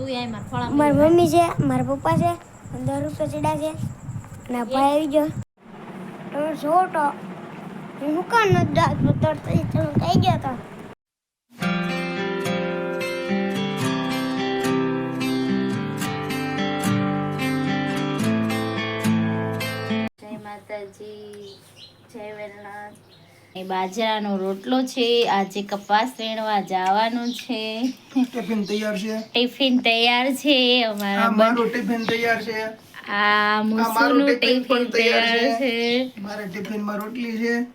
તું માર મમ્મી છે મારા પપ્પા છે પંદર રૂપિયા ચડ્યા છે અને ભાઈ આવી ગયો. તમે જો તો હું કાન નથી તરત કહી ગયા હતા એ બાજરાનો રોટલો છે આજે કપાસ વીણવા જવાનું છે. ટિફિન તૈયાર છે? ટિફિન તૈયાર છે અમારા મારું ટિફિન તૈયાર છે. આ મુસુનું ટિફિન તૈયાર. છે. મારા ટિફિનમાં રોટલી છે.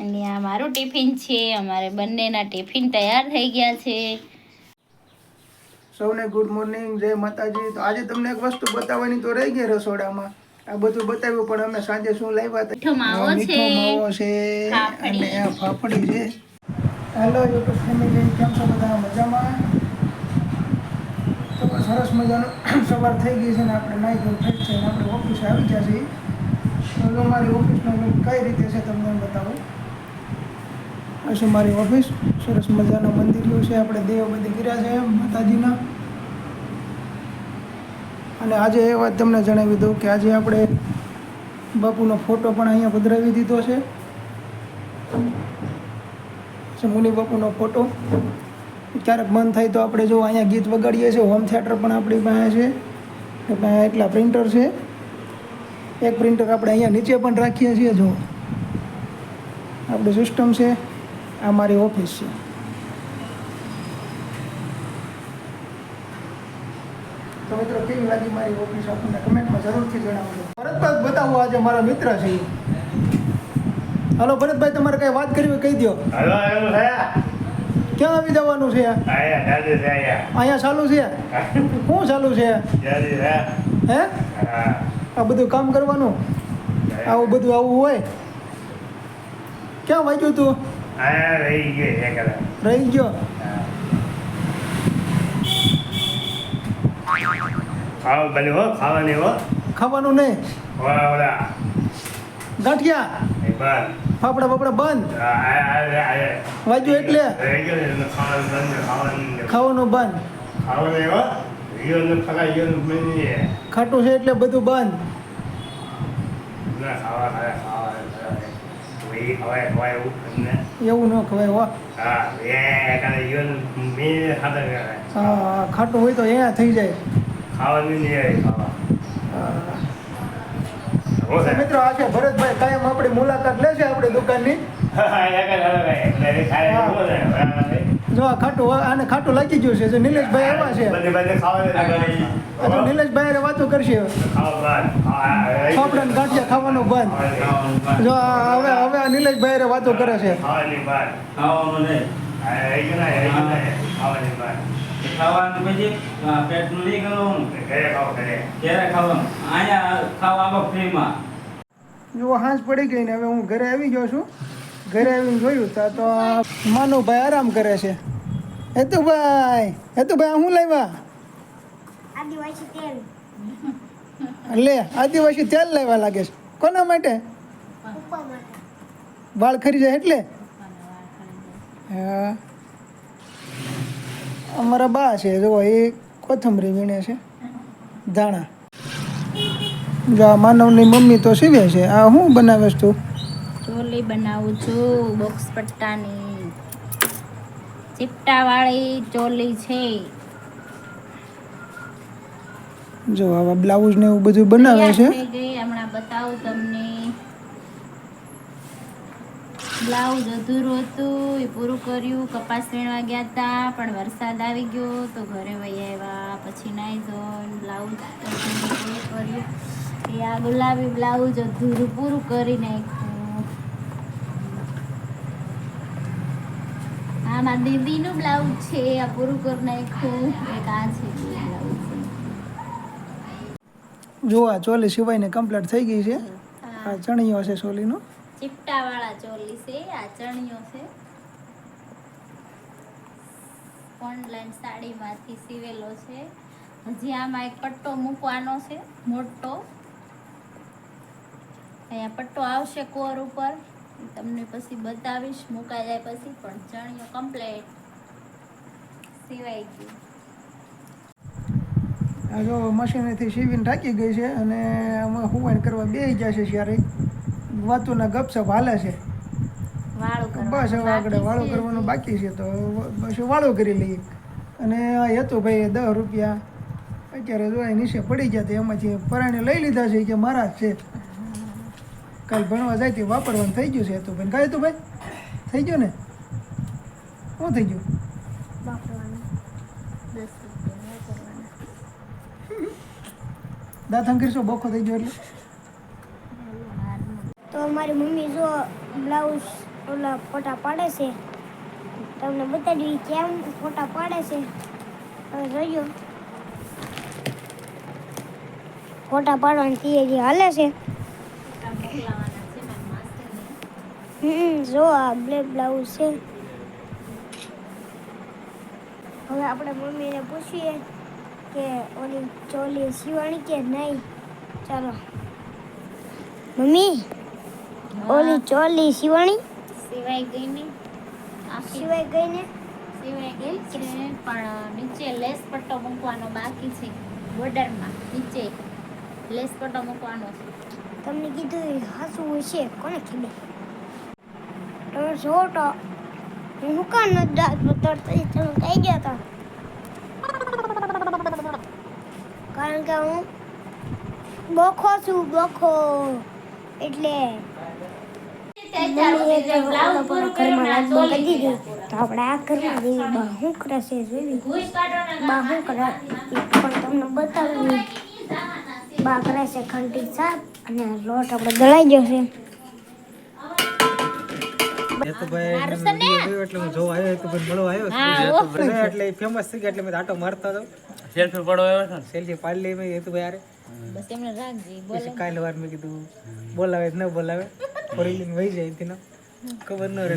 અને આ મારું ટિફિન છે અમારે બંનેના ટિફિન તૈયાર થઈ ગયા છે. સૌને ગુડ મોર્નિંગ જય માતાજી. તો આજે તમને એક વસ્તુ બતાવવાની તો રહી ગઈ રસોડામાં. આ બધું બતાવ્યું પણ અમે સાંજે શું લાવ્યા હતા? મીઠો માવો છે. છે. અને આ ફાફડી છે. હેલો યુટ્યુબ ફેમિલી કેમ છો બધા? મજામાં? તો સરસ મજાનો સવાર થઈ ગઈ છે ને આપણે નાઈ ધોઈ ફ્રેશ થઈને આપણે ઓફિસ આવી ગયા છીએ. તો મારી ઓફિસનો કઈ રીતે છે તમને બતાવું? આ છે મારી ઓફિસ. સરસ મજાના મંદિરો છે. આપણે દેવ બધી કર્યા છે માતાજીના. અને આજે એ વાત તમને જણાવી દઉં કે આજે આપણે બાપુનો ફોટો પણ અહીંયા પધરાવી દીધો છે. મુનિ બાપુનો ફોટો. ક્યારેક મન થાય તો આપણે જો અહીંયા ગીત વગાડીએ છીએ, હોમ થિયેટર પણ આપણી પાસે છે. એટલે એટલા પ્રિન્ટર છે. એક પ્રિન્ટર આપણે અહીંયા નીચે પણ રાખીએ છીએ જો. આપણી સિસ્ટમ છે, આ મારી ઓફિસ છે. મિત્રો કેવી લાગી મારી ઓફિસ આપણને કમેન્ટમાં જરૂરથી જણાવજો. ભરતભાઈ બતાવો આજે મારા મિત્ર છે હલો ભરતભાઈ તમારે કઈ વાત કરવી કહી દો હલો હલો ક્યાં આવી જવાનું છે? અહીંયા ચાલુ છે શું ચાલુ છે? હે આ બધું કામ કરવાનું? આવું બધું આવું હોય? ક્યાં વાંચ્યું તું? રહી ગયો રહી ગયો? ખાવા બની હો ખાવાની હો. ખાવાનું નહીં. ઓલા ઓલા ગાંઠિયા. એ ફાફડા ફાફડા બંધ. વાગ્યું એટલે? ખાવાનું બંધ ખાવાનું બની ખાટું છે એટલે બધું બંધ. વહી એવું તમને. એવું ન ખવાય હો. હા એ કાલે યો મેં ખાતા ખાટું હોય તો અહીંયા થઈ જાય. નહીં આવે ખાવા. મિત્રો આ ભરતભાઈ કાયમ આપણી મુલાકાત લેશે આપણી દુકાનની. જો આ ખાટું આને ખાટું લાગી ગયું છે. જો નિલેશભાઈ આવ્યા છે. નિલેશભાઈ વાતો કરશે. ફાફડા ગાંઠિયા ખાવાનું બંધ. જો આ હવે હવે આ નિલેશભાઈ હારે વાતો કરે છે. ખાવાનું નહીં. ખાવાની ખાવાનું પછી પેટનું નહીં કરવાનું ઘરે ખાવ ઘરે ક્યારે ખાવાનું અહીંયા ખાવા ફ્રીમાં જો હાંસ પડી ગઈ ને હવે હું ઘરે આવી ગયો છું. ઘરે આવીને જોયું તા તો માનુભાઈ આરામ કરે છે. હેતુભાઈ હેતુભાઈ આ શું લાવ્યા? આદિવાસી તેલ લે આદિવાસી તેલ લાવ્યા લાગે છે. કોના માટે? વાળ ખરી જાય એટલે? હા અમારા બા છે જો એ કોથમરી વીણે છે. ધાણા. જો આ માનવની મમ્મી તો સીવે છે. આ શું બનાવે છે તું? ચોલી બનાવું છું બોક્સ પટ્ટાની. ચીપટા વાળી ચોલી છે. જો આવા બ્લાઉઝ ને એવું બધું બનાવે છે? હમણાં બતાવું તમને. બ્લાઉઝ અધૂરું હતું એ પૂરું કર્યું. કપાસ વીણવા ગયા હતા પણ વરસાદ આવી ગયો તો ઘરે વહી આવ્યા. પછી નાઈ ધોન બ્લાઉઝ પૂરું કર્યું. એ આ ગુલાબી બ્લાઉઝ અધૂરું પૂરું કરી નાખ્યું. આ મારા દીદીનું બ્લાઉઝ છે આ પૂરું કરી નાખ્યું. એક આ છે બ્લાઉઝ જો આ ચોલી સિવાયને કમ્પ્લીટ થઈ ગઈ છે. આ ચણિયો છે ચોલીનો ચીપટા વાળા ચોલી છે આ ચણિયો છે ઓનલાઈન સાડીમાંથી સીવેલો છે. હજી આમાં એક પટ્ટો મૂકવાનો છે, મોટો. અહીંયા પટ્ટો આવશે કોર ઉપર. તમને પછી બતાવીશ, મુકાઈ જાય પછી, પણ ચણિયો કમ્પ્લેટ સિવાય ગયું. જો મશીનેથી સીવીને ઢાંકી ગઈ છે અને આમાં હુવાણ કરવા બેસી જશે ત્યારે વાતુના ગપસપ હાલે છે. બસ હવે આગળ વાળું કરવાનું બાકી છે તો બસ વાળું કરી લઈએ. અને આ હેતુભાઈએ દસ રૂપિયા. અત્યારે જો અહીં નીચે પડી ગયા તો એમાંથી પરાણે લઈ લીધા છે કે મારા છે. કાલ ભણવા જાય તે વાપરવાનું થઈ ગયું છે હેતુભાઈ. કાંઈ હેતુભાઈ? થઈ ગયું ને? શું થઈ ગયું? દાંત અંકીરશો બોખો થઈ ગયો એટલે? તો મારી મમ્મી જો બ્લાઉઝ ઓલા ફોટા પાડે છે. તમને બતાડી કેમ ફોટા પાડે છે. હવે ફોટા પાડવાની તૈયારી હાલે છે. હમ, જો આ બ્લેક બ્લાઉઝ છે. હવે આપણે મમ્મીને પૂછીએ કે ઓલી ચોલી સીવાણી કે નહીં. ચાલો. મમ્મી? ઓલી ચોલી શિવાણી? સિવાય ગઈ ને સિવાય ગઈ ને સિવાય ગઈ છે પણ નીચે લેસ પટ્ટો મૂકવાનો બાકી છે બોર્ડરમાં નીચે. લેસ પટ્ટો મૂકવાનો છે. તમને કીધું હાસું હશે કોને ખબર? તમે જો તો હું શું કામ નથી દાંત બતરતી તમે કઈ ગયા હતા કારણ કે હું બોખો છું બોખો. એટલે તો કરી આપણે આ ઘરમાં જેવી બા શું જોઈ બા શું પણ તમને બતાવું બા કરે ખંડી સાફ અને લોટ આપણે દળાઈ ગયો છે બોલાવે ન બોલાવે ફરી લઈને વહી જાય એથી ખબર ન રહે